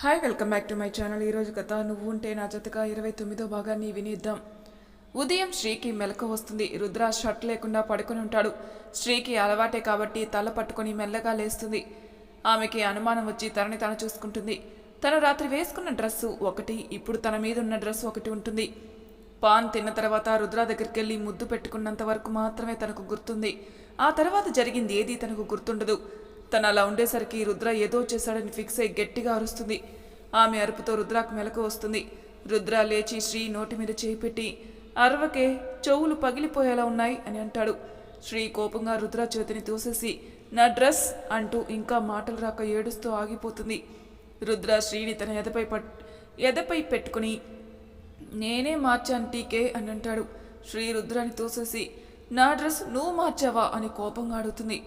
Hi welcome back to my channel ఈరోజు కథ నువ్వు ఉంటే నా జతగా ఇరవై తొమ్మిదో భాగాన్ని వినిద్దాం. ఉదయం శ్రీకి మెలకు వస్తుంది. రుద్ర షర్ట్ లేకుండా పడుకొని ఉంటాడు. శ్రీకి అలవాటే కాబట్టి తల పట్టుకొని మెల్లగా లేస్తుంది. ఆమెకి అనుమానం వచ్చి తనని తను చూసుకుంటుంది. తను రాత్రి వేసుకున్న డ్రెస్సు ఒకటి ఇప్పుడు తన మీద ఉన్న డ్రెస్ ఒకటి ఉంటుంది. పాన్ తిన్న తర్వాత రుద్ర దగ్గరికి వెళ్ళి ముద్దు పెట్టుకున్నంత వరకు మాత్రమే తనకు గుర్తుంది. ఆ తర్వాత జరిగింది ఏదీ తనకు గుర్తుండదు. తను అలా ఉండేసరికి రుద్ర ఏదో చేశాడని ఫిక్స్ అయి గట్టిగా అరుస్తుంది. ఆమె అరుపుతో రుద్రాకు మెలకు వస్తుంది. రుద్ర లేచి శ్రీ నోటి మీద చేయి పెట్టి అరవకే చెవులు పగిలిపోయేలా ఉన్నాయి అని అంటాడు. శ్రీ కోపంగా రుద్ర చేతిని తోసేసి నా డ్రెస్ అంటూ ఇంకా మాటలు రాక ఏడుస్తూ ఆగిపోతుంది. రుద్ర శ్రీని తన ఎదపై పట్ ఎదపై పెట్టుకుని నేనే మార్చాను టీకే అని అంటాడు. శ్రీ రుద్రాన్ని తోసేసి నా డ్రెస్ నువ్వు మార్చావా అని కోపంగా అడుగుతుంది.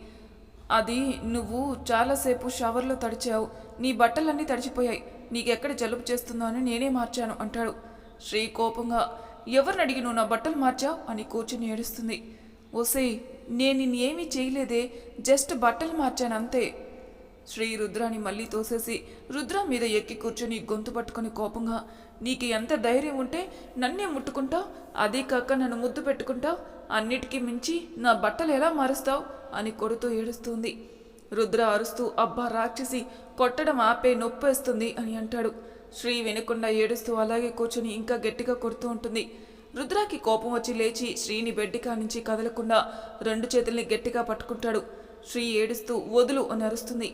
అది నువ్వు చాలాసేపు షవర్లో తడిచావు. నీ బట్టలన్నీ తడిచిపోయాయి. నీకెక్కడ జలుబు చేస్తుందో అని నేనే మార్చాను అంటాడు. శ్రీ కోపంగా ఎవరిని అడిగి నువ్వు నా బట్టలు మార్చావు? అని కూర్చుని ఏడుస్తుంది. ఓసే నేను ఏమీ చేయలేదే జస్ట్ బట్టలు మార్చాను అంతే. శ్రీ రుద్రాని మళ్ళీ తోసేసి రుద్ర మీద ఎక్కి కూర్చొని గొంతు పట్టుకుని కోపంగా నీకు ఎంత ధైర్యం ఉంటే నన్నే ముట్టుకుంటావు అదే కాక నన్ను ముద్దు పెట్టుకుంటావు అన్నిటికీ మించి నా బట్టలు ఎలా మారుస్తావు? అని కొడుతూ ఏడుస్తుంది. రుద్ర అరుస్తూ అబ్బా రాక్షసి కొట్టడం ఆపే నొప్పేస్తుంది అని అంటాడు. శ్రీ వినకుండా ఏడుస్తూ అలాగే కూర్చుని ఇంకా గట్టిగా కొడుతూ ఉంటుంది. రుద్రాకి కోపం వచ్చి లేచి శ్రీని బెడ్డికా నుంచి కదలకుండా రెండు చేతుల్ని గట్టిగా పట్టుకుంటాడు. శ్రీ ఏడుస్తూ వదులు అని అరుస్తుంది.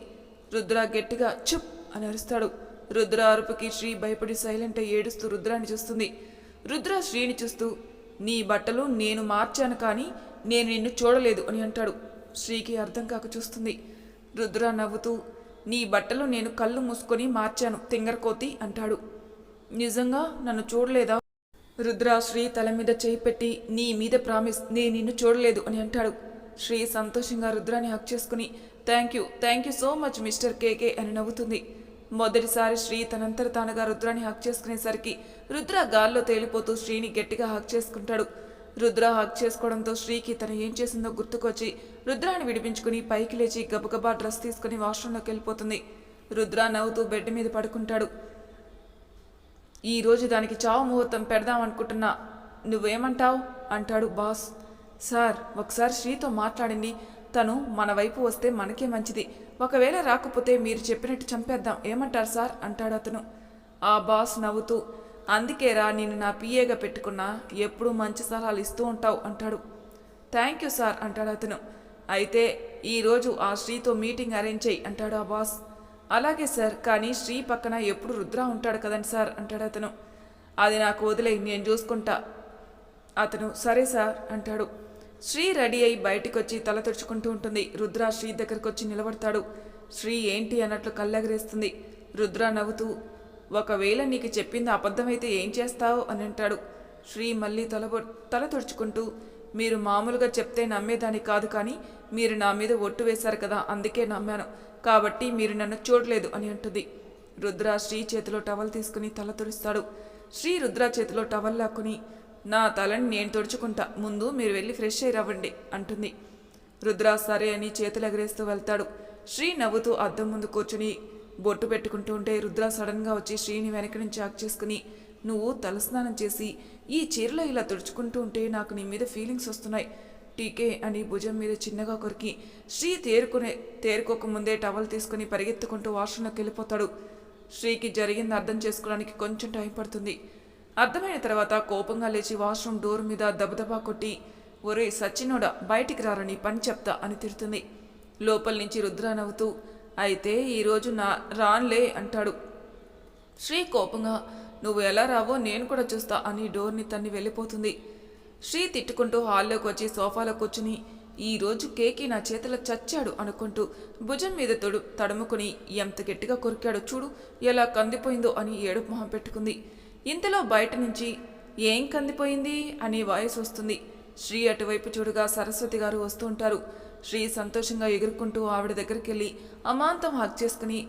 రుద్ర గట్టిగా చుప్ అని అరుస్తాడు. రుద్ర అరుపుకి శ్రీ భయపడి సైలెంట్ ఏడుస్తూ రుద్రాన్ని చూస్తుంది. రుద్ర శ్రీని చూస్తూ నీ బట్టలు నేను మార్చాను కానీ నేను నిన్ను చూడలేదు అని అంటాడు. శ్రీకి అర్థం కాక చూస్తుంది. రుద్ర నవ్వుతూ నీ బట్టలు నేను కళ్ళు మూసుకొని మార్చాను తింగరకోతి అంటాడు. నిజంగా నన్ను చూడలేదా? రుద్ర శ్రీ తల మీద చేయి పెట్టి నీ మీద ప్రామిస్ నేను నిన్ను చూడలేదు అని అంటాడు. శ్రీ సంతోషంగా రుద్రాన్ని హక్ చేసుకుని thank you thank you so much mister KK అని నవ్వుతుంది. మొదటిసారి శ్రీ తనంతర తానుగా రుద్రాన్ని హక్ చేసుకునేసరికి రుద్ర గాల్లో తేలిపోతూ శ్రీని గట్టిగా హక్ చేసుకుంటాడు. రుద్ర హక్ చేసుకోవడంతో శ్రీకి తను ఏం చేసిందో గుర్తుకొచ్చి రుద్రాన్ని విడిపించుకుని పైకి లేచి గబగబా డ్రెస్ తీసుకుని వాష్రూంలోకి వెళ్ళిపోతుంది. రుద్ర నవ్వుతూ బెడ్ మీద పడుకుంటాడు. ఈరోజు దానికి చావు ముహూర్తం పెడదాం అనుకుంటున్నా. నువ్వేమంటావు? అంటాడు బాస్. సార్ ఒకసారి శ్రీతో మాట్లాడండి. తను మన వైపు వస్తే మనకే మంచిది. ఒకవేళ రాకపోతే మీరు చెప్పినట్టు చంపేద్దాం. ఏమంటారు సార్? అంటాడు అతను. ఆ బాస్ నవ్వుతూ అందుకేరా నేను నా పిఏగా పెట్టుకున్నా ఎప్పుడూ మంచి సలహాలు ఇస్తూ ఉంటావు అంటాడు. థ్యాంక్ యూ సార్ అంటాడు అతను. అయితే ఈరోజు ఆ శ్రీతో మీటింగ్ అరేంజ్ చేయి అంటాడు ఆ బాస్. అలాగే సార్ కానీ శ్రీ పక్కన ఎప్పుడు రుద్ర ఉంటాడు కదండి సార్ అంటాడు అతను. అది నాకు వదిలే నేను చూసుకుంటా. అతను సరే సార్ అంటాడు. శ్రీ రెడీ అయి బయటికి వచ్చి తల తుడుచుకుంటూ ఉంటుంది. రుద్ర శ్రీ దగ్గరకు వచ్చి నిలబడతాడు. శ్రీ ఏంటి అన్నట్లు కళ్ళెగరేస్తుంది. రుద్ర నవ్వుతూ ఒకవేళ నీకు చెప్పింది అబద్ధమైతే ఏం చేస్తావు? అని అంటాడు. శ్రీ మళ్ళీ తల తల తుడుచుకుంటూ మీరు మామూలుగా చెప్తే నమ్మేదాన్ని కాదు కానీ మీరు నా మీద ఒట్టు వేశారు కదా అందుకే నమ్మాను. కాబట్టి మీరు నన్ను చూడలేదు అని అంటుంది. రుద్ర శ్రీ చేతిలో టవల్ తీసుకుని తల తుడుస్తాడు. శ్రీ రుద్ర చేతిలో టవల్ లాక్కుని నా తలని నేను తుడుచుకుంటా. ముందు మీరు వెళ్ళి ఫ్రెష్ అయ్యి రవ్వండి అంటుంది. రుద్ర సరే అని చేతులు ఎగరేస్తూ వెళ్తాడు. శ్రీ నవ్వుతూ అద్దం ముందు కూర్చుని బొట్టు పెట్టుకుంటూ ఉంటే రుద్ర సడన్గా వచ్చి శ్రీని వెనక నుంచి ఆక్ చేసుకుని నువ్వు తలస్నానం చేసి ఈ చీరలో ఇలా తుడుచుకుంటూ ఉంటే నాకు నీ మీద ఫీలింగ్స్ వస్తున్నాయి. టీకే అని భుజం మీద చిన్నగా కొరికి శ్రీ తేరుకునే తేరుకోకముందే టవల్ తీసుకుని పరిగెత్తుకుంటూ వాష్రూమ్లోకి వెళ్ళిపోతాడు. శ్రీకి జరిగింది అర్థం చేసుకోవడానికి కొంచెం టైం పడుతుంది. అర్థమైన తర్వాత కోపంగా లేచి వాష్రూమ్ డోర్ మీద దబదబా కొట్టి ఒరే సచ్చినోడా బయటికి రారని పని చెప్తా అని తిడుతుంది. లోపల నుంచి రుద్ర నవ్వుతూ అయితే ఈరోజు నా రాన్లే అంటాడు. శ్రీ కోపంగా నువ్వు ఎలా రావో నేను కూడా చూస్తా అని డోర్ని తన్ని వెళ్ళిపోతుంది. శ్రీ తిట్టుకుంటూ హాల్లోకి వచ్చి సోఫాలో కూర్చుని ఈ రోజు కేకి నా చేతిలో చచ్చాడు అనుకుంటూ భుజం మీద తొడు తడుముకుని ఎంత గట్టిగా కొరికాడో చూడు ఎలా కందిపోయిందో అని ఏడుపు మొహం పెట్టుకుంది. ఇంతలో బయట నుంచి ఏం కందిపోయింది? అనే వాయిస్ వస్తుంది. శ్రీ అటువైపు చూడగా సరస్వతి గారు వస్తూ ఉంటారు. శ్రీ సంతోషంగా ఎగురుకుంటూ ఆవిడ దగ్గరికి వెళ్ళి అమాంతం హక్ చేసుకుని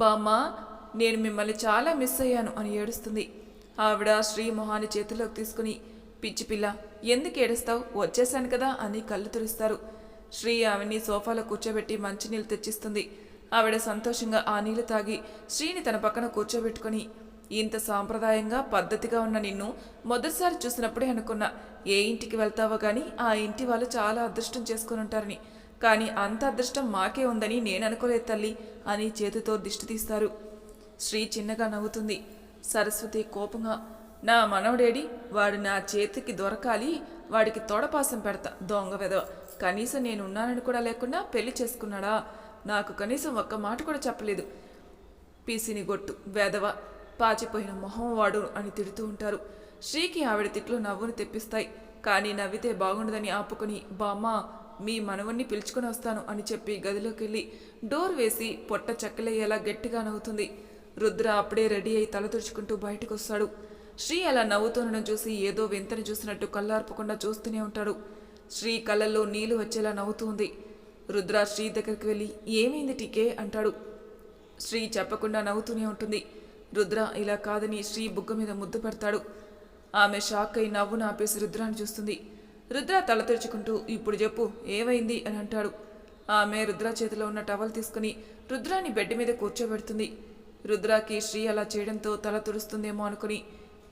బామ్మా నేను మిమ్మల్ని చాలా మిస్ అయ్యాను అని ఏడుస్తుంది. ఆవిడ శ్రీ మొహాన్ని చేతిలోకి తీసుకుని పిచ్చి పిల్ల ఎందుకు ఏడుస్తావు? వచ్చేసాను కదా అని కళ్ళు తురుస్తారు. శ్రీ ఆవిడ్ని సోఫాలో కూర్చోబెట్టి మంచినీళ్ళు తెచ్చిస్తుంది. ఆవిడ సంతోషంగా ఆ నీళ్ళు తాగి శ్రీని తన పక్కన కూర్చోబెట్టుకొని ఇంత సాంప్రదాయంగా పద్ధతిగా ఉన్న నిన్ను మొదటిసారి చూసినప్పుడే అనుకున్నా ఏ ఇంటికి వెళ్తావో కానీ ఆ ఇంటి వాళ్ళు చాలా అదృష్టం చేసుకుని ఉంటారని. కానీ అంత అదృష్టం మాకే ఉందని నేను అనుకోలేదు తల్లి అని చేతితో దిష్టి తీస్తారు. శ్రీ చిన్నగా నవ్వుతుంది. సరస్వతి కోపంగా నా మనవడేడి వాడు నా చేతికి దొరకాలి వాడికి తోడపాసం పెడతా దొంగ వెదవ కనీసం నేను ఉన్నానని కూడా లేకుండా పెళ్ళి చేసుకున్నాడా? నాకు కనీసం ఒక్క మాట కూడా చెప్పలేదు. పీసిని గొట్టు వెదవ పాచిపోయిన మొహం వాడు అని తిడుతూ ఉంటారు. శ్రీకి ఆవిడ తిట్లు నవ్వును తెప్పిస్తాయి. కానీ నవ్వితే బాగుండదని ఆపుకొని బామ్మ మీ మనవన్ని పిలుచుకొని వస్తాను అని చెప్పి గదిలోకి వెళ్ళి డోర్ వేసి పొట్ట చెక్కలయ్యేలా గట్టిగా నవ్వుతుంది. రుద్ర అప్పుడే రెడీ అయి తల తుడుచుకుంటూ బయటకు వస్తాడు శ్రీ అలా నవ్వుతుండడం చూసి ఏదో వింతని చూసినట్టు కళ్ళార్పకుండా చూస్తూనే ఉంటాడు. శ్రీ కళ్ళల్లో నీళ్ళు వచ్చేలా నవ్వుతూ ఉంది. రుద్ర శ్రీ దగ్గరికి వెళ్ళి ఏమైంది టీకే? అంటాడు. శ్రీ చెప్పకుండా నవ్వుతూనే ఉంటుంది. రుద్ర ఇలా కాదని శ్రీ బుగ్గ మీద ముద్దు పెడతాడు. ఆమె షాక్ అయి నవ్వును ఆపేసి రుద్రాన్ని చూస్తుంది. రుద్ర తల తెరుచుకుంటూ ఇప్పుడు చెప్పు ఏమైంది? అని అంటాడు. ఆమె రుద్ర చేతిలో ఉన్న టవల్ తీసుకుని రుద్రాని బెడ్ మీద కూర్చోబెడుతుంది. రుద్రాకి శ్రీ అలా చేయడంతో తల తుడుస్తుందేమో అనుకుని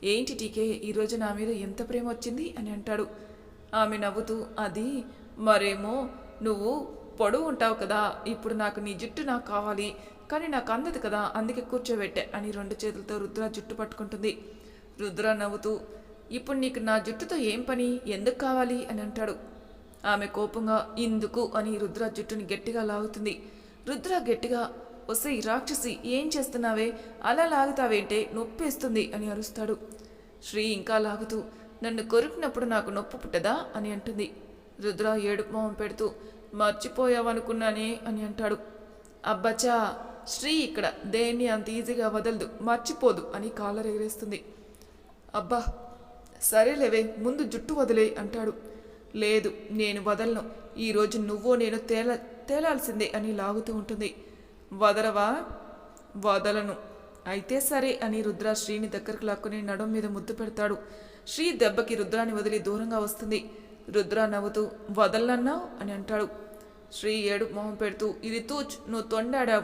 ఏంటి టీకే ఈరోజు నా మీద ఎంత ప్రేమ వచ్చింది? అని అంటాడు. ఆమె నవ్వుతూ అది మరేమో నువ్వు పొడవు ఉంటావు కదా ఇప్పుడు నాకు నీ జుట్టు నాకు కావాలి కానీ నాకు అందదు కదా అందుకే కూర్చోబెట్టే అని రెండు చేతులతో రుద్ర జుట్టు పట్టుకుంటుంది. రుద్ర నవ్వుతూ ఇప్పుడు నీకు నా జుట్టుతో ఏం పని? ఎందుకు కావాలి? అని అంటాడు. ఆమె కోపంగా ఇందుకు అని రుద్ర జుట్టుని గట్టిగా లాగుతుంది. రుద్ర గట్టిగా వస్తే రాక్షసి ఏం చేస్తున్నావే? అలా లాగుతావేంటే నొప్పేస్తుంది అని అరుస్తాడు. శ్రీ ఇంకా లాగుతూ నన్ను కొరికినప్పుడు నాకు నొప్పి పుట్టదా? అని అంటుంది. రుద్ర ఏడుపు మొహం పెడుతూ మర్చిపోయావనుకున్నానే అని అంటాడు. అబ్బచ్చా! శ్రీ ఇక్కడ దేన్ని అంత ఈజీగా వదలదు మర్చిపోదు అని కాలరెగరేస్తుంది. అబ్బా! సరేలేవే ముందు జుట్టు వదిలే అంటాడు. లేదు నేను వదలను. ఈరోజు నువ్వు నేను తేల తేలాల్సిందే అని లాగుతూ ఉంటుంది. వదలవా? వదలను. అయితే సరే అని రుద్ర శ్రీని దగ్గరకు లాక్కుని నడుం మీద ముద్దు పెడతాడు. శ్రీ దెబ్బకి రుద్రాన్ని వదిలి దూరంగా వస్తుంది. రుద్ర నవ్వుతూ వదలన్నావు అని అంటాడు. శ్రీ ఏడు మొహం పెడుతూ ఇది తూచ్ నువ్వు తొండాడావు.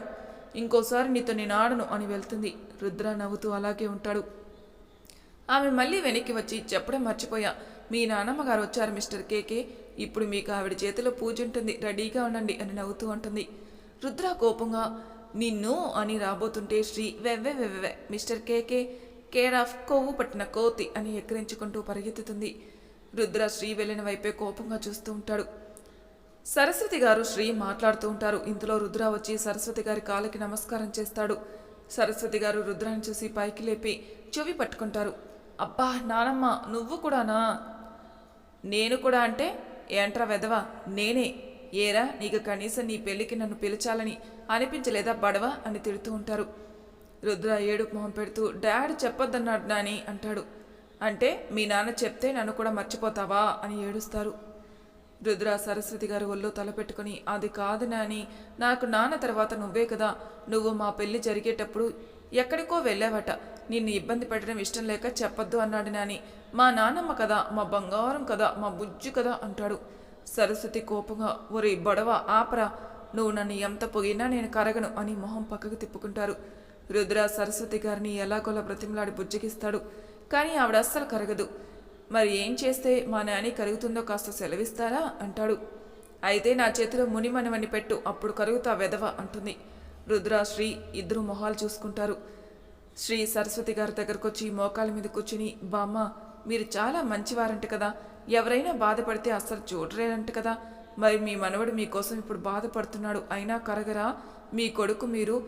ఇంకోసారి నీతో నేను ఆడను అని వెళ్తుంది. రుద్ర నవ్వుతూ అలాగే ఉంటాడు. ఆమె మళ్ళీ వెనక్కి వచ్చి చెప్పడం మర్చిపోయా. మీ నాన్నమ్మ గారు వచ్చారు మిస్టర్ కేకే. ఇప్పుడు మీకు ఆవిడ చేతిలో పూజ ఉంటుంది. రెడీగా ఉండండి అని నవ్వుతూ ఉంటుంది రుద్ర కోపంగా నిన్ను అని రాబోతుంటే శ్రీ వెవ్వె వెవ్వె మిస్టర్ కేకే కేర్ ఆఫ్ కొవ్వు పట్టిన కోతి అని ఎక్కిరించుకుంటూ పరిగెత్తుతుంది. రుద్ర శ్రీ వెళ్ళిన వైపే కోపంగా చూస్తూ ఉంటాడు. సరస్వతి గారు శ్రీ మాట్లాడుతూ ఉంటారు. ఇంతలో రుద్ర వచ్చి సరస్వతి గారి కాళ్ళకి నమస్కారం చేస్తాడు. సరస్వతి గారు రుద్రాన్ని చూసి పైకి లేపి చెవి పట్టుకుంటారు. అబ్బా నానమ్మ నువ్వు కూడానా? నేను కూడా అంటే ఏంట్రా వెదవా నేనే. ఏరా నీకు కనీసం నీ పెళ్ళికి నన్ను పిలిచాలని అనిపించలేదా బడవ? అని తిడుతూ ఉంటారు. రుద్ర ఏడు మొహం పెడుతూ డాడ్ చెప్పొద్దన్నాడు నాని అంటాడు. అంటే మీ నాన్న చెప్తే నన్ను కూడా మర్చిపోతావా? అని ఏడుస్తారు. రుద్ర సరస్వతి గారు ఒళ్ళో తలపెట్టుకుని అది కాదు నాని నాకు నాన్న తర్వాత నువ్వే కదా. నువ్వు మా పెళ్ళి జరిగేటప్పుడు ఎక్కడికో వెళ్ళావట. నిన్ను ఇబ్బంది పెట్టడం ఇష్టం లేక చెప్పొద్దు అన్నాడు నాని. మా నానమ్మ కదా మా బంగారం కదా మా బుజ్జు కదా అంటాడు. సరస్వతి కోపంగా ఒరే బొడవ ఆపరా. నువ్వు నన్ను ఎంత పొగినా నేను కరగను అని మొహం పక్కకు తిప్పుకుంటారు. రుద్ర సరస్వతి గారిని ఎలాగోలా బ్రతిమలాడి బుజ్జగిస్తాడు. కానీ ఆవిడ అస్సలు కరగదు. మరి ఏం చేస్తే మా నాని కరుగుతుందో కాస్త సెలవిస్తారా? అంటాడు. అయితే నా చేతిలో మునిమనవని పెట్టు అప్పుడు కరుగుతా వెదవ అంటుంది. రుద్ర శ్రీ ఇద్దరు మొహాలు చూసుకుంటారు. శ్రీ సరస్వతి గారి దగ్గరకు వచ్చి మోకాల మీద కూర్చుని బామ్మ మీరు చాలా మంచివారంట కదా. ఎవరైనా బాధపడితే అస్సలు చూడలేరంట కదా. మరి మీ మనవడు మీకోసం ఇప్పుడు బాధపడుతున్నాడు. అయినా కరగరా? మీ కొడుకు మీరు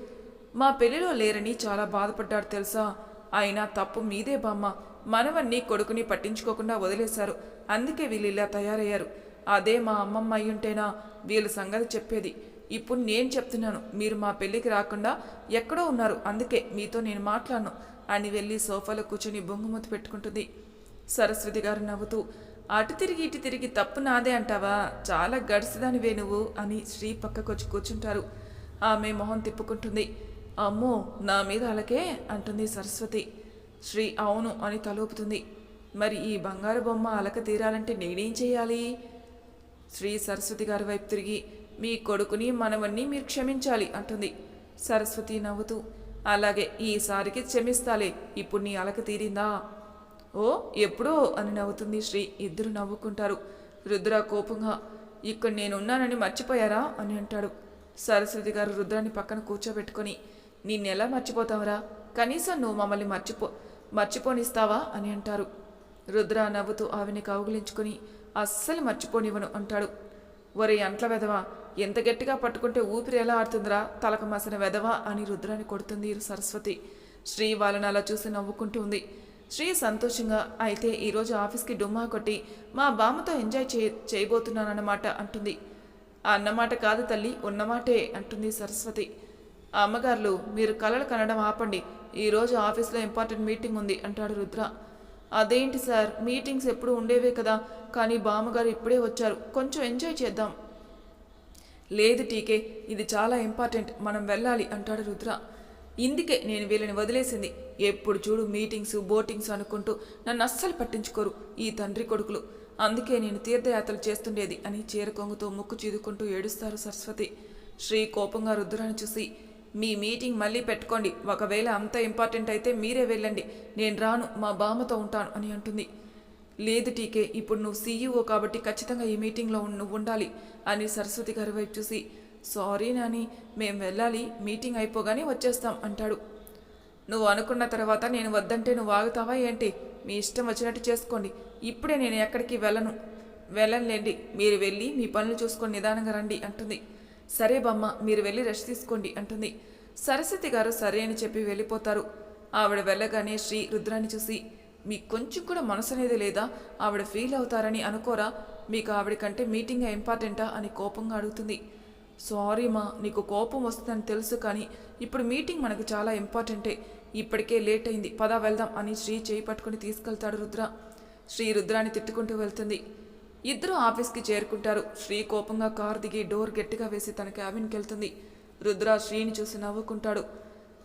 మా పెళ్ళిలో లేరని చాలా బాధపడ్డాడు తెలుసా? అయినా తప్పు మీదే బామ్మ. మనవన్ని కొడుకుని పట్టించుకోకుండా వదిలేశారు. అందుకే వీళ్ళు ఇలా తయారయ్యారు. అదే మా అమ్మమ్మ అయ్యుంటేనా? వీళ్ళ సంగతి చెప్పేది. ఇప్పుడు నేను చెప్తున్నాను మీరు మా పెళ్ళికి రాకుండా ఎక్కడో ఉన్నారు అందుకే మీతో నేను మాట్లాడను. అని వెళ్ళి సోఫాలో కూర్చొని బొంగుమూతి పెట్టుకుంటుంది. సరస్వతి గారు నవ్వుతూ అటు తిరిగి ఇటు తిరిగి తప్పు నాదే అంటావా? చాలా గడిసిదానివే నువ్వు అని శ్రీ పక్కకొచ్చి కూర్చుంటారు. ఆమె మొహం తిప్పుకుంటుంది. అమ్మో నా మీద అలకే? అంటుంది సరస్వతి. శ్రీ అవును అని తలూపుతుంది. మరి ఈ బంగారు బొమ్మ అలక తీరాలంటే నేనేం చేయాలి? శ్రీ సరస్వతి గారి వైపు తిరిగి మీ కొడుకుని మనవన్ని మీరు క్షమించాలి అంటుంది. సరస్వతి నవ్వుతూ అలాగే ఈసారికి క్షమిస్తాలే ఇప్పుడు నీ అలక తీరిందా? ఓ ఎప్పుడో అని నవ్వుతుంది శ్రీ. ఇద్దరు నవ్వుకుంటారు. రుద్ర కోపంగా ఇక్కడ నేనున్నానని మర్చిపోయారా? అని అంటాడు. సరస్వతి గారు రుద్రాన్ని పక్కన కూర్చోబెట్టుకొని నిన్నెలా మర్చిపోతావురా? కనీసం నువ్వు మమ్మల్ని మర్చిపో మర్చిపోనిస్తావా? అని అంటారు. రుద్ర నవ్వుతూ ఆవిని కౌగిలించుకొని అస్సలు మర్చిపోనివ్వను అంటాడు. ఒరే అంట్ల వెదవా ఎంత గట్టిగా పట్టుకుంటే ఊపిరి ఎలా ఆడుతుందిరా? తలకు మసిన వెధవా అని రుద్రాన్ని కొడుతుంది సరస్వతి. శ్రీ వాళ్ళని అలా చూసి నవ్వుకుంటూ ఉంది. శ్రీ సంతోషంగా అయితే ఈరోజు ఆఫీస్కి డుమ్మా కొట్టి మా బామ్మతో ఎంజాయ్ చే చేయబోతున్నానన్నమాట అంటుంది. ఆ అన్నమాట కాదు తల్లి ఉన్నమాటే అంటుంది సరస్వతి. అమ్మగారులు మీరు కలలు కనడం ఆపండి. ఈరోజు ఆఫీస్లో ఇంపార్టెంట్ మీటింగ్ ఉంది అంటాడు రుద్ర. అదేంటి సార్? మీటింగ్స్ ఎప్పుడు ఉండేవే కదా. కానీ బామ్మగారు ఇప్పుడే వచ్చారు. కొంచెం ఎంజాయ్ చేద్దాం. లేదు టీకే ఇది చాలా ఇంపార్టెంట్ మనం వెళ్ళాలి అంటాడు రుద్ర. ఇందుకే నేను వీళ్ళని వదిలేసింది. ఎప్పుడు చూడు మీటింగ్స్ బోటింగ్స్ అనుకుంటూ నన్ను అస్సలు పట్టించుకోరు ఈ తండ్రి కొడుకులు. అందుకే నేను తీర్థయాత్రలు చేస్తుండేది అని చీరకొంగుతో ముక్కు చీదుకుంటూ ఏడుస్తారు సరస్వతి. శ్రీ కోపంగా రుద్రాన్ని చూసి మీ మీటింగ్ మళ్ళీ పెట్టుకోండి. ఒకవేళ అంత ఇంపార్టెంట్ అయితే మీరే వెళ్ళండి. నేను రాను మా బామ్మతో ఉంటాను అని అంటుంది. లేదు టీకే ఇప్పుడు నువ్వు సీఈఓ కాబట్టి ఖచ్చితంగా ఈ మీటింగ్లో నువ్వు ఉండాలి అని సరస్వతి గారి వైపు చూసి. సారీ నాని మేము వెళ్ళాలి మీటింగ్ అయిపోగానే వచ్చేస్తాం అంటాడు. నువ్వు అనుకున్న తర్వాత నేను వద్దంటే నువ్వు ఆగుతావా ఏంటి? మీ ఇష్టం వచ్చినట్టు చేసుకోండి. ఇప్పుడే నేను ఎక్కడికి వెళ్ళను. వెళ్ళనులేండి మీరు వెళ్ళి మీ పనులు చూసుకొని నిదానంగా రండి అంటుంది. సరే బామ్మ మీరు వెళ్ళి రెస్ట్ తీసుకోండి అంటుంది. సరస్వతి గారు సరే అని చెప్పి వెళ్ళిపోతారు. ఆవిడ వెళ్ళగానే శ్రీ రుద్రాన్ని చూసి మీకు కొంచెం కూడా మనసు అనేది లేదా? ఆవిడ ఫీల్ అవుతారని అనుకోరా? మీకు ఆవిడ కంటే మీటింగ్ ఇంపార్టెంటా అని కోపంగా అడుగుతుంది. సారీ మా నీకు కోపం వస్తుందని తెలుసు కానీ ఇప్పుడు మీటింగ్ మనకు చాలా ఇంపార్టెంటే. ఇప్పటికే లేట్ అయింది. పదా వెళ్దాం అని శ్రీ చేయి పట్టుకుని తీసుకెళ్తాడు రుద్ర. శ్రీ రుద్రాన్ని తిట్టుకుంటూ వెళ్తుంది. ఇద్దరు ఆఫీస్కి చేరుకుంటారు. శ్రీ కోపంగా కారు దిగి డోర్ గట్టిగా వేసి తన క్యాబిన్కి వెళ్తుంది. రుద్ర శ్రీని చూసి నవ్వుకుంటాడు.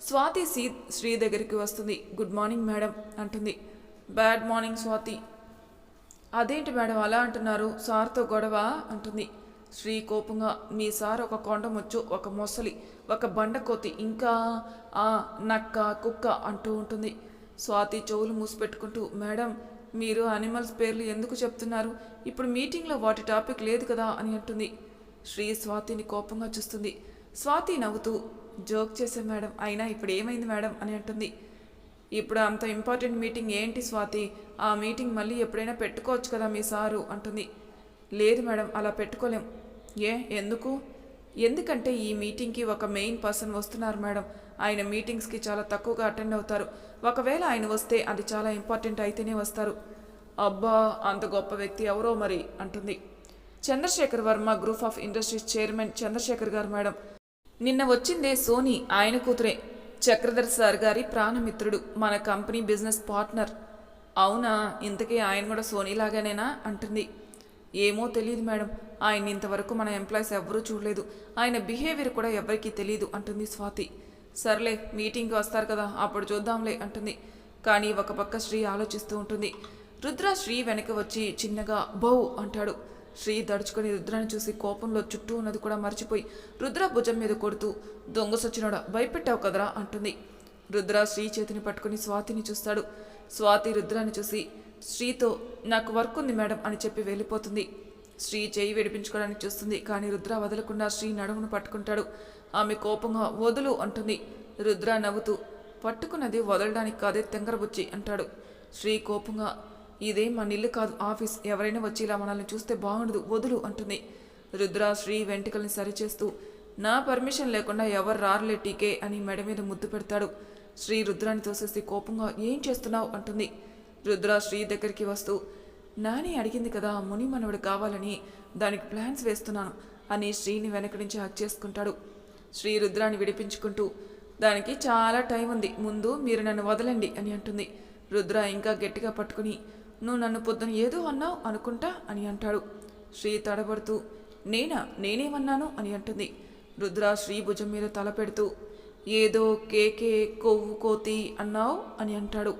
స్వాతి శ్రీ శ్రీ దగ్గరికి వస్తుంది. గుడ్ మార్నింగ్ మేడం అంటుంది. Bad morning Swathi. అదేంటి మేడం అలా అంటున్నారు? సార్తో గొడవ అంటుంది. శ్రీ కోపంగా మీ సార్ ఒక కొండముచ్చు ఒక మొసలి ఒక బండకోతి ఇంకా ఆ నక్క కుక్క అంటూ ఉంటుంది. స్వాతి చెవులు మూసిపెట్టుకుంటూ మేడం మీరు అనిమల్స్ పేర్లు ఎందుకు చెప్తున్నారు? ఇప్పుడు మీటింగ్లో వాటి టాపిక్ లేదు కదా అని అంటుంది. శ్రీ స్వాతిని కోపంగా చూస్తుంది. స్వాతి నవ్వుతూ జోక్ చేసే మేడం అయినా ఇప్పుడు ఏమైంది మేడం? అని అంటుంది. ఇప్పుడు అంత ఇంపార్టెంట్ మీటింగ్ ఏంటి స్వాతి? ఆ మీటింగ్ మళ్ళీ ఎప్పుడైనా పెట్టుకోవచ్చు కదా మీ సారు? అంటుంది. లేదు మేడం అలా పెట్టుకోలేం. ఏ ఎందుకు? ఎందుకంటే ఈ మీటింగ్కి ఒక మెయిన్ పర్సన్ వస్తున్నారు మేడం. ఆయన మీటింగ్స్కి చాలా తక్కువగా అటెండ్ అవుతారు. ఒకవేళ ఆయన వస్తే అది చాలా ఇంపార్టెంట్ అయితేనే వస్తారు. అబ్బా అంత గొప్ప వ్యక్తి ఎవరో మరి? అంటుంది. Chandrashekar Varma group of industries chairman Chandrashekar గారు మేడం. నిన్న వచ్చిందే సోనీ ఆయన కూతురే. చక్రధర్ సార్ గారి ప్రాణమిత్రుడు మన కంపెనీ బిజినెస్ పార్ట్నర్. అవునా? ఇంతకీ ఆయన కూడా సోనీ లాగానేనా? అంటుంది. ఏమో తెలియదు మేడం. ఆయన ఇంతవరకు మన ఎంప్లాయీస్ ఎవ్వరూ చూడలేదు. ఆయన బిహేవియర్ కూడా ఎవరికీ తెలియదు అంటుంది స్వాతి. సర్లే మీటింగ్కి వస్తారు కదా అప్పుడు చూద్దాంలే అంటుంది. కానీ ఒక పక్క శ్రీ ఆలోచిస్తూ ఉంటుంది. రుద్ర శ్రీ వెనక వచ్చి చిన్నగా బౌ అంటాడు. శ్రీ దడుచుకొని రుద్రాన్ని చూసి కోపంలో చుట్టూ ఉన్నది కూడా మర్చిపోయి రుద్ర భుజం మీద కొడుతూ దొంగసొచ్చినోడా భయపెట్టావు కదరా? అంటుంది. రుద్ర శ్రీ చేతిని పట్టుకుని స్వాతిని చూస్తాడు. స్వాతి రుద్రాన్ని చూసి శ్రీతో నాకు వర్క్ ఉంది మేడం అని చెప్పి వెళ్ళిపోతుంది. శ్రీ చేయి విడిపించుకోవడానికి చూస్తుంది కానీ రుద్ర వదలకుండా శ్రీ నడుమును పట్టుకుంటాడు. ఆమె కోపంగా వదులు అంటుంది. రుద్ర నవ్వుతూ పట్టుకున్నది వదలడానికి కాదే తెంగరబుచ్చి అంటాడు. శ్రీ కోపంగా ఇదే మన ఇల్లు కాదు ఆఫీస్. ఎవరైనా వచ్చి ఇలా మనల్ని చూస్తే బాగుండదు వదులు అంటుంది. రుద్ర శ్రీ వెంట్రుకల్ని సరిచేస్తూ నా పర్మిషన్ లేకుండా ఎవరు రారులే టీకే అని మెడ మీద ముద్దు పెడతాడు. శ్రీ రుద్రాన్ని తోసేసి కోపంగా ఏం చేస్తున్నావు? అంటుంది. రుద్ర శ్రీ దగ్గరికి వస్తూ నాని అడిగింది కదా ముని మనవడు కావాలని దానికి ప్లాన్స్ వేస్తున్నాను అని శ్రీని వెనక నుంచి హక్ చేసుకుంటాడు. శ్రీ రుద్రాన్ని విడిపించుకుంటూ దానికి చాలా టైం ఉంది ముందు మీరు నన్ను వదలండి అని అంటుంది. రుద్ర ఇంకా గట్టిగా పట్టుకుని నువ్వు నన్ను పొద్దున ఏదో అన్నావు అనుకుంటా అని అంటాడు. శ్రీ తడబడుతూ నేనా? నేనేమన్నాను? అని అంటుంది. రుద్ర శ్రీ భుజం మీద తల పెడుతూ ఏదో కేకే కొవ్వు కోతి అన్నావు? అని అంటాడు.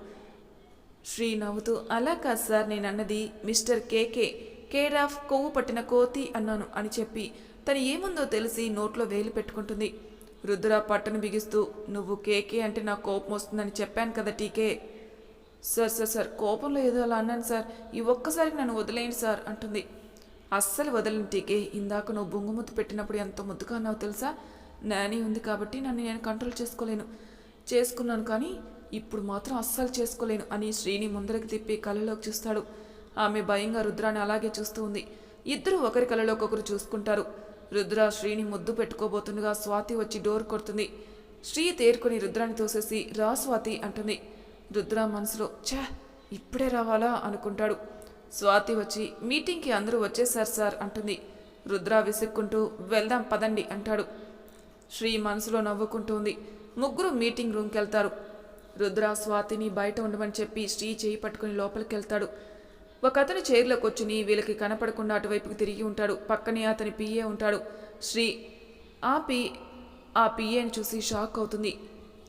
శ్రీ నవ్వుతూ అలా కాదు సార్ నేను అన్నది మిస్టర్ కేకే కేర్ ఆఫ్ కొవ్వు పట్టిన కోతి అన్నాను అని చెప్పి తను ఏముందో తెలిసి నోట్లో వేలు పెట్టుకుంటుంది. రుద్ర పట్టును బిగిస్తూ నువ్వు కేకే అంటే నా కోపం వస్తుందని చెప్పాను కదా టీకే. సార్ సార్ సార్ కోపంలో ఏదో అలా అన్నాను సార్. ఈ ఒక్కసారికి నన్ను వదిలేయండి సార్ అంటుంది. అస్సలు వదలని టీకే. ఇందాక నువ్వు బొంగు ముద్దు పెట్టినప్పుడు ఎంత ముద్దుగా అన్నావు తెలుసా? నాని ఉంది కాబట్టి నన్ను నేను కంట్రోల్ చేసుకోలేను. చేసుకున్నాను కానీ ఇప్పుడు మాత్రం అస్సలు చేసుకోలేను అని శ్రీని ముందరికి తిప్పి కళ్ళలోకి చూస్తాడు. ఆమె భయంగా రుద్రాన్ని అలాగే చూస్తూ ఉంది. ఇద్దరు ఒకరి కళ్ళలోకి ఒకరు చూసుకుంటారు. రుద్ర శ్రీని ముద్దు పెట్టుకోబోతుండగా స్వాతి వచ్చి డోర్ కొడుతుంది. శ్రీ తేరుకొని రుద్రాన్ని తోసేసి రా స్వాతి అంటుంది. రుద్ర మనసులో ఛా ఇప్పుడే రావాలా? అనుకుంటాడు. స్వాతి వచ్చి మీటింగ్కి అందరూ వచ్చేసారు సార్ అంటుంది. రుద్ర విసుక్కుంటూ వెళ్దాం పదండి అంటాడు. శ్రీ మనసులో నవ్వుకుంటుంది. ముగ్గురు మీటింగ్ రూమ్కి వెళ్తారు రుద్ర స్వాతిని బయట ఉండమని చెప్పి శ్రీ చేయి పట్టుకుని లోపలికి వెళ్తాడు ఒక చైర్లో కూర్చుని వీళ్ళకి కనపడకుండా అటువైపుకి తిరిగి ఉంటాడు. పక్కనే అతని పిఏ ఉంటాడు. శ్రీ ఆ పి ఆ పిఏని చూసి షాక్ అవుతుంది.